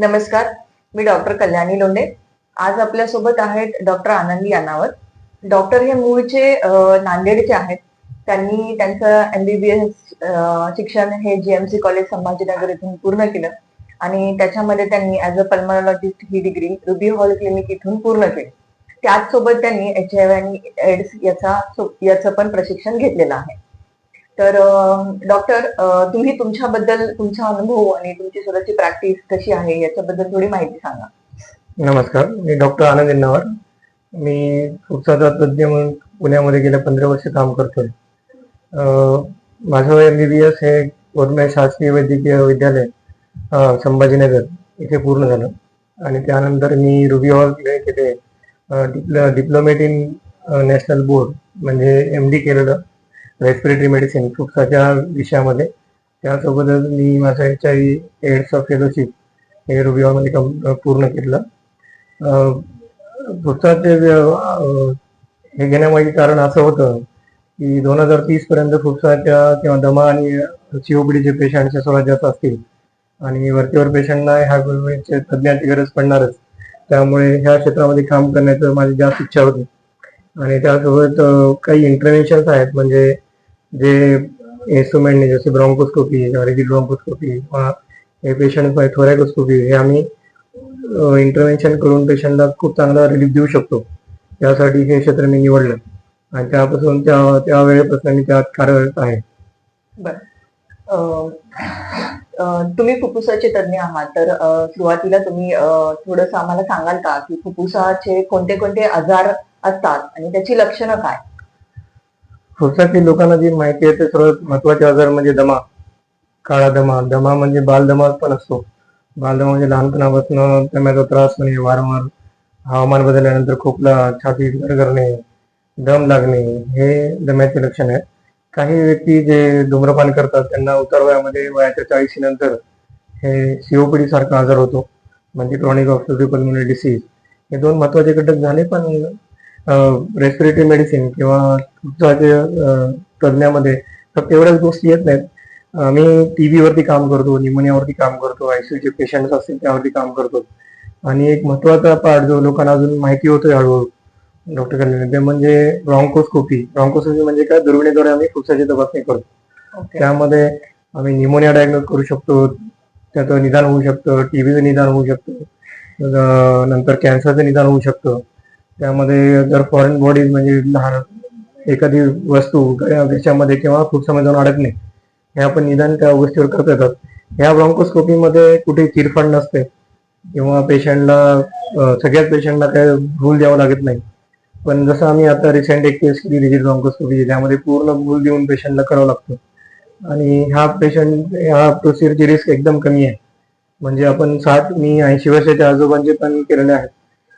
नमस्कार मी डॉक्टर कल्याणी लोंढे. आज आपल्यासोबत आहेत डॉक्टर आनंदी अनावत. डॉक्टर हे मूळचे नांदेडचे आहेत. त्यांनी त्यांचं एमबीबीएस शिक्षण हे जीएमसी कॉलेज संभाजीनगर इथून पूर्ण केलं. आणि त्याच्यामध्ये त्यांनी ऍज अ पल्मोनॉलॉजिस्ट ही डिग्री रुबी हॉल क्लिनिक इथून पूर्ण केली. त्याच सोबत त्यांनी एच आय आणि एड्स याचा याचं पण प्रशिक्षण घेतलेलं आहे. तर डॉक्टर तुम्ही तुमच्याबद्दल तुमचा अनुभव आणि तुमची स्वतःची प्रॅक्टिस कशी आहे याच्याबद्दल थोडी माहिती सांगा. नमस्कार मी डॉक्टर आनंद इन्नावर मी उपचार तज्ज्ञ म्हणून पुण्यामध्ये गेल्या पंधरा वर्ष काम करतोय. माझं एम बी बी एस हे गव्हर्नमेंट शासकीय वैद्यकीय विद्यालय संभाजीनगर इथे पूर्ण झालं. आणि त्यानंतर मी रुबी हॉल तिथे डिप्लोमेट इन नॅशनल बोर्ड म्हणजे एम डी केलेलं. रेस्पिरेटरी मेडिसिन फुफ्साच्या विषयामध्ये. त्यासोबतच मी माझं एच आय एड्सचं फेलोशिप हे रुबिवामध्ये कम- पूर्ण केलं. फुफ्साचे हे घेण्यामागे कारण असं होतं की दोन हजार तीस पर्यंत फुफ्साच्या किंवा दमा आणि सीओपीडीचे पेशंटचे सर्वात जास्त असतील आणि वरतीवर पेशंटना ह्या तज्ज्ञाची गरज पडणारच त्यामुळे ह्या क्षेत्रामध्ये काम करण्याचं माझी जास्त इच्छा होती. आणि त्यासोबत काही इंटरव्हेन्शन्स आहेत म्हणजे जे इन्स्ट्रुमेंटने जसे ब्रॉन्कोस्कोपी रिजिड ब्रॉन्कोस्कोपी किंवा पेशंट थोरॅकोस्कोपी हे आम्ही इंटरव्हेन्शन करून पेशंटला खूप चांगला रिलीफ देऊ शकतो. त्यासाठी हे क्षेत्र मी निवडलं. आणि त्यापासून त्या त्या वेळेपासून मी त्यात कार्यरत आहे. तुम्ही फुफ्फुसाचे तज्ञ आहात. तर सुरुवातीला तुम्ही थोडस आम्हाला सांगाल का की फुफ्फुसाचे कोणते कोणते आजार असतात आणि त्याची लक्षणं काय? फुफ्सातील लोकांना जी माहिती आहे ते सर्वात महत्त्वाचे आजार म्हणजे दमा काळा दमा. दमा म्हणजे बालदमा पण असतो. बालदमा म्हणजे लहानपणापासून दम्याचा त्रास होणे वारंवार हवामान बदलल्यानंतर खोकला छाती गरगरणे दम लागणे हे दम्याचे लक्षण आहे काही व्यक्ती जे धूम्रपान करतात त्यांना उतार वयामध्ये वयाच्या चाळीशी नंतर हे सीओपीडी सारखा आजार होतो. म्हणजे क्रॉनिक ऑब्स्ट्रक्टिव्ह पल्मोनरी डिसीज हे दोन महत्त्वाचे घटक झाले पण रेस्पिरेटरी मेडिसिन किंवा तज्ञामध्ये फक्त एवढ्याच गोष्टी येत नाहीत. अं, मी टीबी वरती काम करतो निमोनियावरती काम करतो आयसीयूचे पेशंट असतील त्यावरती काम करतो. आणि एक महत्त्वाचा पार्ट जो लोकांना अजून माहिती होतोय हळूहळू डॉक्टर कल्याण ते म्हणजे ब्रॉन्कोस्कोपी ब्रॉन्कोस्कोपी म्हणजे काय? दुर्बिणीद्वारे आम्ही फुफ्साची तपासणी करतो. त्यामध्ये आम्ही निमोनिया डायग्नोज करू शकतो त्याचं निदान होऊ शकतं टीबीचं निदान होऊ शकतं नंतर कॅन्सरचं निदान होऊ शकतं. त्यामध्ये जर फॉरेन बॉडीज म्हणजे लहान एखादी वस्तू गळ्या किंवा किंवा फुफ्सामध्ये जाऊन अडकणे हे आपण निदान त्या गोष्टीवर करता येतात. ह्या ब्रॉन्कोस्कोपीमध्ये कुठे चिरफाड नसते किंवा पेशंटला सगळ्याच पेशंटला काय भूल द्यावं लागत नाही. पण जसं आम्ही आता रिसेंट एक केस केली रिजिट ब्रॉन्कोस्कोपी त्यामध्ये पूर्ण भूल देऊन पेशंटला करावं लागतं. आणि ह्या पेशंट ह्या प्रोसिजरची रिस्क एकदम कमी आहे. म्हणजे आपण साठ मी ऐंशी वर्षाच्या आजोबांचे पण केलेले आहेत.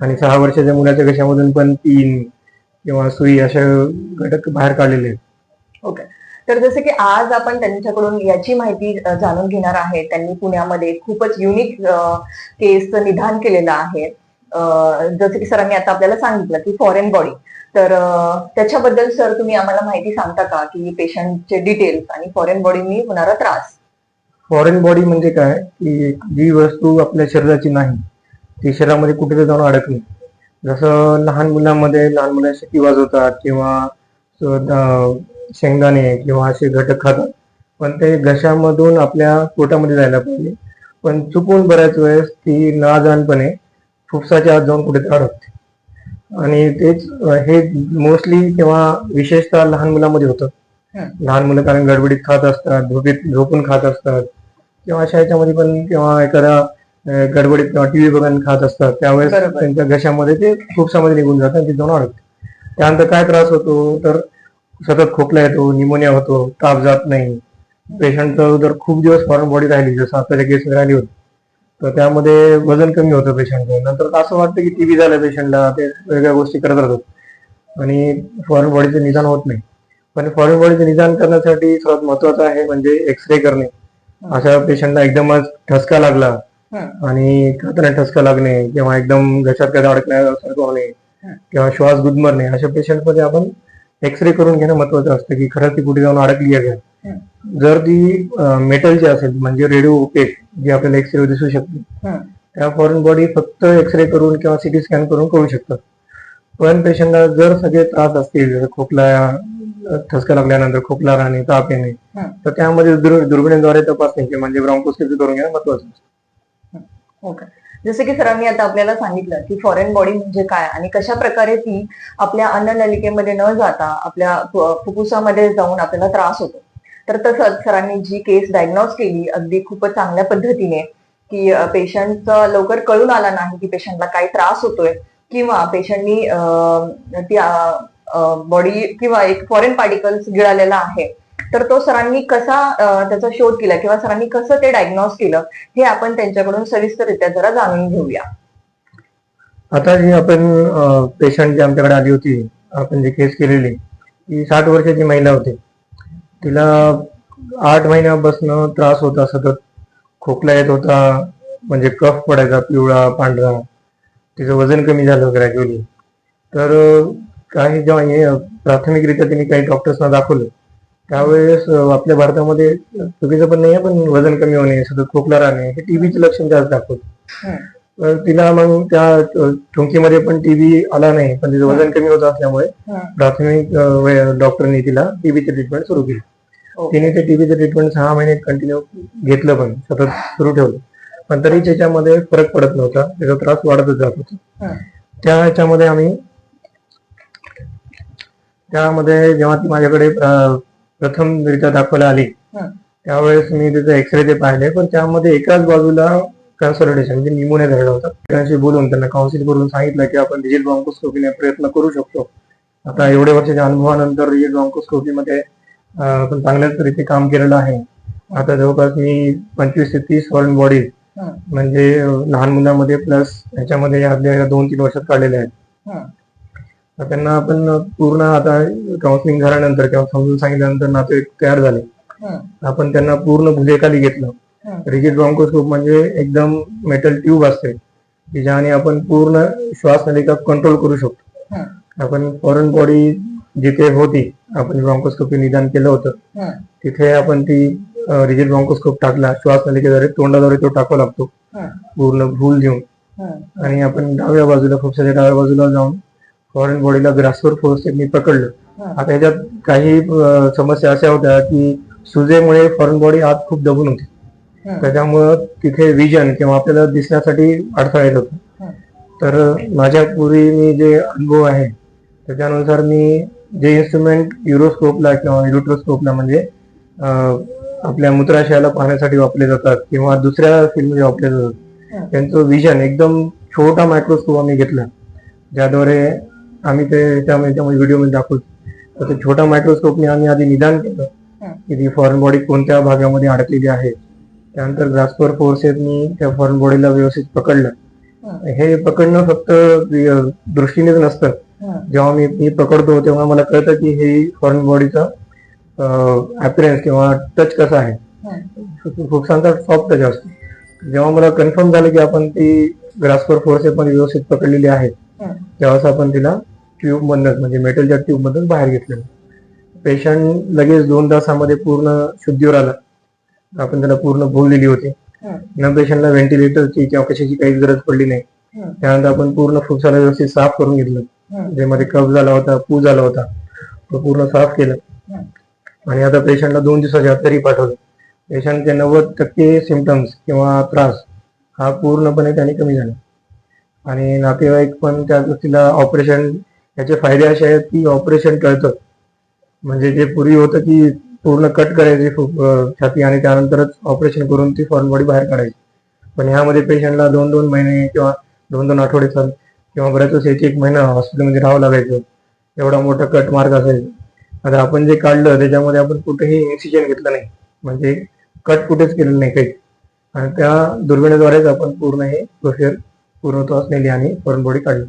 आणि सहा वर्षाच्या मुलाच्या घशामधून पण तीन किंवा सुई अशा घटक बाहेर काढलेले आहेत. ओके. तर जसं की आज आपण त्यांच्याकडून याची माहिती जाणून घेणार आहे. त्यांनी पुण्यामध्ये खूपच युनिक केसचं निदान केलेलं आहे. जसं की सरांनी आता आपल्याला सांगितलं की फॉरेन बॉडी तर त्याच्याबद्दल सर तुम्ही आम्हाला माहिती सांगता का? की पेशंटचे डिटेल्स आणि फॉरेन बॉडीनी होणारा त्रास. फॉरेन बॉडी म्हणजे काय? की जी वस्तू आपल्या शरीराची नाही ती शरीरामध्ये कुठेतरी जाऊन अडकली. जसं लहान मुलांमध्ये लहान मुलं शिटी वाजवतात किंवा शेंगदाणे किंवा असे घटक खातात. पण ते घशामधून आपल्या पोटामध्ये जायला पाहिजे. पण चुकून बऱ्याच वेळेस ती नाजाणपणे फुफ्साच्या आत जाऊन कुठेतरी अडकते. आणि तेच हे मोस्टली किंवा विशेषतः लहान मुलांमध्ये होतं. लहान मुलं कारण गडबडीत खात असतात झोपेत झोपून खात असतात. किंवा अशा ह्याच्यामध्ये पण किंवा एखाद्या अं, गडबडीत किंवा टीव्ही बघून खात असतात त्यावेळेस. त्यांच्या घशामध्ये ते फुफ्सामध्ये निघून जातात आणि ते जाऊन अडकते त्यानंतर काय त्रास होतो? तर सतत खोकला येतो निमोनिया होतो ताप जात नाही. पेशंटचं जर खूप दिवस फॉरेन बॉडी राहिली जसं आताच्या केस राहिली होती तर त्यामध्ये वजन कमी होतं पेशंटचं. नंतर असं वाटतं की टीबी झालं पेशंटला ते वेगळ्या गोष्टी करत राहतात. आणि फॉरेन बॉडीचं निदान होत नाही. पण फॉरेन बॉडीचं निदान करण्यासाठी सर्वात महत्वाचं आहे म्हणजे एक्सरे करणे. अशा पेशंटला एकदमच ठसका लागला. आणि खाताना ठसका लागणे किंवा एकदम घशात काय अडकण्यासारखं होणे किंवा श्वास गुदमरणे अशा पेशंटमध्ये आपण एक्सरे करून घेणं महत्वाचं असतं की खरंच ती कुठे जाऊन अडकली आहे जर ती मेटलची असेल म्हणजे रेडिओ ओपेक जी आपल्याला एक्सरे दिसू शकते त्या फॉरेन बॉडी फक्त एक्सरे करून किंवा सिटी स्कॅन करून करू शकतात पण पेशंटला जर सगळे त्रास असतील खोकला ठसका लागल्यानंतर खोकला राहणे ताप येणे तर त्यामध्ये दुर्बिणीद्वारे तपासणी म्हणजे म्हणजे ब्रॉन्कोस्कोपी करून घेणं महत्वाचं असतं. ओके जसं की सरांनी आता आपल्याला सांगितलं की फॉरेन बॉडी म्हणजे काय आणि कशा प्रकारे ती आपल्या अन्ननलिकेमध्ये न जाता आपल्या फुफ्फुसामध्ये जाऊन आपल्याला त्रास होतो. तर तसंच सरांनी जी केस डायग्नोज केली अगदी खूपच चांगल्या पद्धतीने की पेशंटचा लवकर कळून आला नाही की पेशंटला काही त्रास होतोय किंवा पेशंटनी ती बॉडी किंवा एक फॉरेन पार्टिकल्स गिळालेला आहे तर तो सरांनी कसा त्याचा शोध केला किंवा सरांनी कसं ते डायग्नॉस केलं हे आपण त्यांच्याकडून सविस्तररित्या जरा जाणून घेऊया. आता जी आपण पेशंट जी आमच्याकडे आली होती आपण जी केस केलेली ती साठ वर्षाची महिला होती. तिला आठ महिन्यापासून त्रास होता सतत खोकला येत होता म्हणजे कफ पडायचा पिवळा पांढरा तिचं वजन कमी झालं ग्रॅज्युअली तर काही जेव्हा हे प्राथमिकरित्या तिने काही डॉक्टर्सना दाखवलं त्यावेळेस आपल्या भारतामध्ये चुकीचं पण नाही पण वजन कमी होणे सतत खोकला राहणे हे टीबीचे लक्षण जास्त दाखवतं. तर तिला मग त्या अ, ठुमकीमध्ये पण टीबी आला नाही पण तिचं वजन कमी होत असल्यामुळे. प्राथमिक डॉक्टरनी तिला टीबीचे ट्रीटमेंट सुरू केली. तिने ते टीबीचे ट्रीटमेंट सहा महिने कंटिन्यू घेतलं पण सतत सुरू ठेवलं पण तरी त्याच्यामध्ये फरक पडत नव्हता त्याचा त्रास वाढतच जात होता. त्या ह्याच्यामध्ये आम्ही त्यामध्ये जेव्हा ती माझ्याकडे प्रथमरित्या दाखवायला आली. त्यावेळेस मी तिचे एक्सरे ते पाहिले पण त्यामध्ये एकाच बाजूला कन्सॉलिडेशन म्हणजे निमोनिया झालेला होता त्यांच्याशी बोलून त्यांना काउन्सिल करून सांगितलं की आपण डिजिटल ब्रॉन्कोस्कोपीने प्रयत्न करू शकतो आता एवढ्या वर्षाच्या अनुभवानंतर डिजिटल ब्रॉन्कोस्कोपीमध्ये आपण चांगल्याच रीती काम केलेलं आहे आता जवळपास मी पंचवीस ते तीस फॉरेन बॉडीज. म्हणजे लहान मुलांमध्ये प्लस ह्याच्यामध्ये आपल्या दोन तीन वर्षात काढलेले आहेत. तर त्यांना आपण पूर्ण आता काउन्सिलिंग झाल्यानंतर किंवा समजून सांगितल्यानंतर नाते तयार झाले. आपण त्यांना पूर्ण भुजेखाली घेतलं. रिजिड ब्रॉन्कोस्कोप म्हणजे एकदम मेटल ट्यूब असते की ज्याने आपण पूर्ण श्वास नलिका कंट्रोल करू शकतो. आपण फॉरेन बॉडी जिथे होती आपण ब्रॉन्कोस्कोपी निदान केलं होतं. तिथे आपण ती रिजिड ब्रॉन्कोस्कोप टाकला श्वास नलिकेद्वारे तोंडाद्वारे तो टाकावा लागतो. पूर्ण भूल देऊन. आणि आपण डाव्या बाजूला फुफ्साच्या डाव्या बाजूला जाऊन फॉरेन बॉडीला ग्रासवर फोर्स मी पकडलं. आता ह्याच्यात काही समस्या अशा होत्या की सुजेमुळे फॉरेन बॉडी आत खूप दबून होती. त्याच्यामुळं तिथे विजन किंवा आपल्याला दिसण्यासाठी अडथळा येत होता. तर माझ्या पूर्वी मी जे अनुभव आहे त्याच्यानुसार मी जे इन्स्ट्रुमेंट युरोस्कोपला किंवा युरोट्रोस्कोपला म्हणजे आपल्या मूत्राशयाला पाहण्यासाठी वापरले जातात किंवा दुसऱ्या फील्डमध्ये वापरले जातात. त्यांचं विजन एकदम छोटा मायक्रोस्कोप आम्ही घेतला ज्याद्वारे आम्ही ते त्यामध्ये त्यामध्ये व्हिडिओमध्ये दाखवतो तर ते छोट्या मायक्रोस्कोपने आम्ही आधी निदान केलं. की ती फॉरेन बॉडी कोणत्या भागामध्ये अडकलेली आहे त्यानंतर ग्रास्पर फोर्सेसनी त्या फॉरेन बॉडीला व्यवस्थित पकडलं. हे पकडणं फक्त दृष्टीनेच नसतं. जेव्हा मी मी पकडतो तेव्हा मला कळतं की हे फॉरेन बॉडीचा अपिरन्स किंवा टच कसा आहे हम्म. फुफ्सांचा सॉफ्ट टच असतो जेव्हा मला कन्फर्म झालं की आपण ती ग्रास्पर फोर्सेस मध्ये व्यवस्थित पकडलेली आहे. तेव्हाच आपण तिला ट्यूब मधून म्हणजे मेटलच्या ट्यूब मधून बाहेर घेतलेलं पेशंट लगेच दोन तासामध्ये पूर्ण शुद्धीवर आला. आपण त्याला पूर्ण भूल दिली होती. न पेशंटला व्हेंटिलेटरची किंवा कशाची काहीच गरज पडली नाही. त्यानंतर आपण पूर्ण फुफ्साला व्यवस्थित साफ करून घेतलं. ज्यामध्ये कफ झाला होता पू झाला होता. तो पूर्ण साफ केलं. आणि आता पेशंटला दोन दिवसाच्या आत घरी पाठवलं. पेशंटचे नव्वद टक्के सिमटम्स किंवा त्रास हा पूर्णपणे त्याने कमी झाला. आणि नातेवाईक पण त्या व्यक्तीला ऑपरेशन याचे फायदे असे आहेत की ऑपरेशन टळतं. म्हणजे जे पूर्वी होतं की पूर्ण कट करायची छाती आणि त्यानंतरच ऑपरेशन करून ती फॉरेन बॉडी बाहेर काढायची. पण ह्यामध्ये पेशंटला दोन दोन महिने किंवा दोन दोन आठवडे चाल किंवा बऱ्याच वेळेस एक एक महिना हॉस्पिटलमध्ये राहावं लागायचं. एवढा मोठा कट मार्ग असायचा. आता आपण जे काढलं त्याच्यामध्ये आपण कुठेही इन्सिजन घेतलं नाही. म्हणजे कट कुठेच केलेलं नाही काही. आणि त्या दुर्बिणीद्वारेच आपण पूर्ण हे प्रोसिजर पूर्णत्वास नेली आणि फॉरेन बॉडी काढली.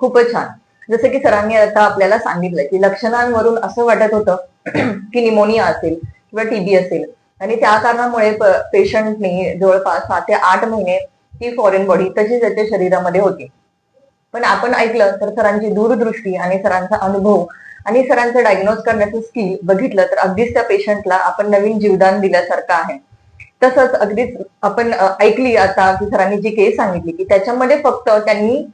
खूपच छान. जसं की सरांनी आता आपल्याला सांगितलं की लक्षणांवरून असं वाटत होतं की निमोनिया असेल किंवा टीबी असेल. आणि त्या कारणामुळे पेशंटने जवळपास सात ते आठ महिने ती फॉरेन बॉडी तशी त्याच्या शरीरामध्ये होती. पण आपण ऐकलं तर सरांची दूरदृष्टी आणि सरांचा अनुभव आणि सरांचं डायग्नोज करण्याचं स्किल बघितलं तर अगदीच त्या पेशंटला आपण नवीन जीवदान दिल्यासारखं आहे. तसंच अगदीच आपण ऐकली आता की सरांनी जी केस सांगितली की त्याच्यामध्ये फक्त त्यांनी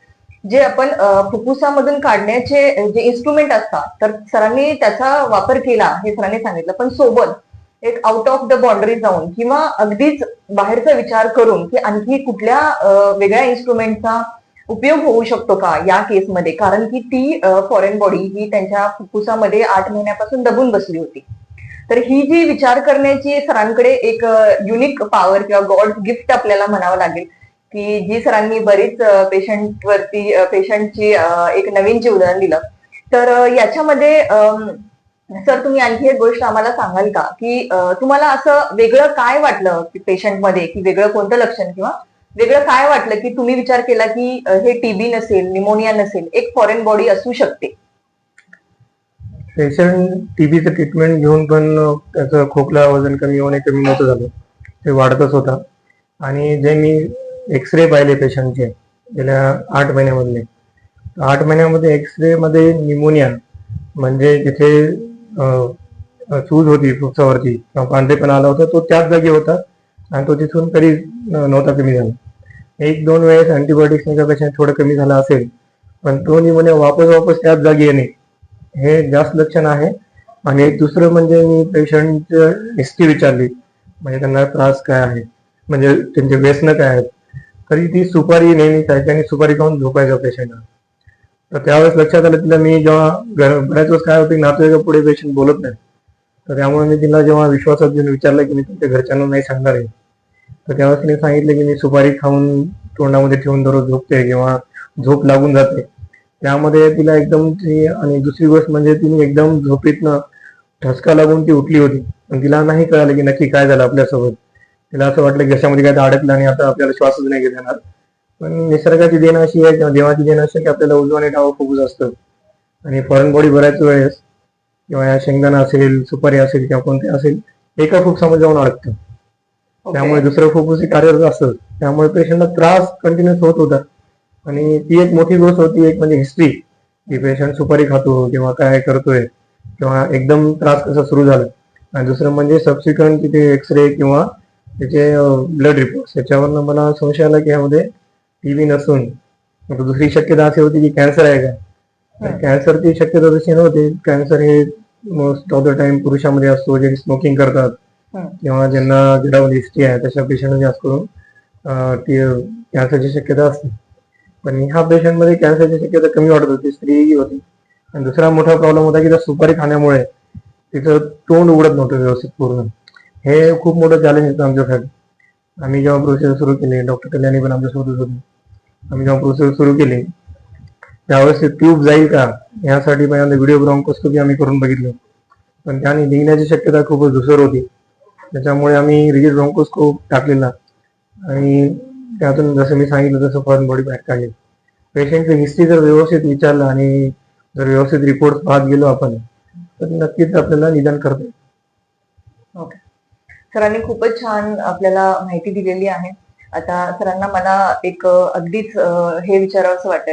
जे आपण फुफ्फुसामधून काढण्याचे जे इन्स्ट्रुमेंट असतात तर सरांनी त्याचा वापर केला हे सरांनी सांगितलं. पण सोबत एक आउट ऑफ द बाउंड्री जाऊन किंवा अगदीच बाहेरचा विचार करून की आणखी कुठल्या वेगळ्या इन्स्ट्रुमेंटचा उपयोग होऊ शकतो का या केसमध्ये कारण की ती फॉरेन बॉडी ही त्यांच्या फुफ्फुसामध्ये आठ महिन्यापासून दबून बसली होती. तर ही जी विचार करण्याची सरांकडे एक युनिक पॉवर किंवा गॉड गिफ्ट आपल्याला म्हणावं लागेल की जी सरांनी बरीच पेशंट वरती पेशंटची एक नवीन जीवदान दिलं. तर याच्यामध्ये सर तुम्ही आणखी एक गोष्ट आम्हाला सांगाल का? की तुम्हाला असं वेगळं काय वाटलं की पेशंटमध्ये की वेगळं कोणतं लक्षण? किंवा वेगळं काय वाटलं की तुम्ही विचार केला की हे टीबी नसेल निमोनिया नसेल एक फॉरेन बॉडी असू शकते? पेशंट टीबीचं ट्रीटमेंट घेऊन पण त्याचं खोकला वजन कमी होणे कमी नव्हतं झालं. ते वाढतच होता. आणि जे मी एक्सरे पाहिले पेशंटचे गेल्या आठ महिन्यामधले. आठ महिन्यामध्ये एक्सरे मध्ये निमोनिया म्हणजे तिथे सूज होती फुफ्सावरती किंवा पांढरेपणा आला होता तो त्याच जागी होता आणि तो तिथून कधी नव्हता कमी झाला. एक दोन वेळेस अँटीबायोटिक्सच्या पेशंट थोडं कमी झाला असेल पण तो निमोनिया वापस वापस त्याच जागी येणे हे जास्त लक्षण आहे. आणि एक दुसरं म्हणजे मी पेशंटचं हिस्ट्री विचारली म्हणजे त्यांना त्रास काय आहे म्हणजे त्यांचे व्यसन काय आहेत तरी ती सुपारी नेहमी खायची आणि सुपारी खाऊन झोपायचं पेशंट तर त्यावेळेस लक्षात आलं तिला मी जेव्हा बऱ्याच वेळेस काय होते नातेवाईका पुढे पेशंट बोलत नाही. तर त्यामुळे मी तिला जेव्हा विश्वासात घेऊन विचारलं की मी तुमच्या घरच्यांना नाही सांगणार आहे तर त्यावेळेस तिने सांगितलं की मी सुपारी खाऊन तोंडामध्ये ठेवून दररोज झोपते किंवा झोप लागून जाते. त्यामध्ये तिला एकदम ती आणि दुसरी गोष्ट म्हणजे तिने एकदम झोपेतनं ठसका लागून ती उठली होती. पण तिला नाही कळालं की नक्की काय झालं आपल्यासोबत. तिला असं वाटलं की घशामध्ये काय अडकलं आणि आता आपल्याला श्वासच नाही घेता येणार. पण निसर्गाची देण अशी आहे किंवा देवाची देण अशी आहे की आपल्याला उजवा आणि डावा फुगूच असतं. आणि फॉरेन बॉडी बऱ्याच वेळेस किंवा या शेंगदाणा असेल सुपारी असेल किंवा कोणते असेल एका फुफ्सामध्ये जाऊन अडकतं. त्यामुळे दुसरं फुफ्फुस कार्यरत असतं. त्यामुळे पेशंटला त्रास कंटिन्युअस होत होता. आणि ती एक मोठी गोष्ट होती एक म्हणजे हिस्ट्री की पेशंट सुपारी खातो किंवा काय करतोय किंवा एकदम त्रास कसा सुरू झाला. आणि दुसरं म्हणजे सबसिक्वेंट तिथे एक्सरे किंवा त्याचे ब्लड रिपोर्ट याच्यावरनं मला संशय आला की यामध्ये टीबी नसून मग दुसरी शक्यता अशी होती की कॅन्सर आहे का. कॅन्सरची शक्यता तशी नव्हती. कॅन्सर हे मोस्ट ऑफ द टाइम पुरुषामध्ये असतो जे स्मोकिंग करतात. किंवा ज्यांना गिडावर हिस्ट्री आहे तशा पेशंट जास्त करून कॅन्सरची शक्यता असते. पण ह्या पेशंटमध्ये कॅन्सरची शक्यता कमी वाटत होती स्त्री होती. आणि दुसरा मोठा प्रॉब्लेम होता की त्या सुपारी खाण्यामुळे तिचं तोंड उघडत नव्हतं व्यवस्थित पूर्ण. हे खूप मोठं चॅलेंज होतं आमच्यासाठी. आम्ही जेव्हा प्रोसेस सुरू केली डॉक्टर कल्याणी पण आमच्यासोबत होती. आम्ही जेव्हा प्रोसेस सुरू केली त्यावेळेस ते ट्यूब जाईल का? यासाठी पहिल्यांदा व्हिडिओ ब्रॉन्कोस्कोपी आम्ही करून बघितलं. पण त्याने निघण्याची शक्यता खूपच धुसर होती. त्याच्यामुळे आम्ही रिजिड ब्रॉन्कोस्कोप टाकलेला. आणि त्यातून जसं मी सांगितलं तसं फॉरेन बॉडी बॅग काढली पेशंटची हिस्ट्री जर व्यवस्थित विचारलं आणि जर व्यवस्थित रिपोर्ट पाहत गेलो आपण तर नक्कीच आपल्याला निदान करतो ओके सरांनी खूपच छान आपल्याला माहिती दिलेली आहे. आता सरांना मला एक अगदीच हे हे विचारावंसं वाटतं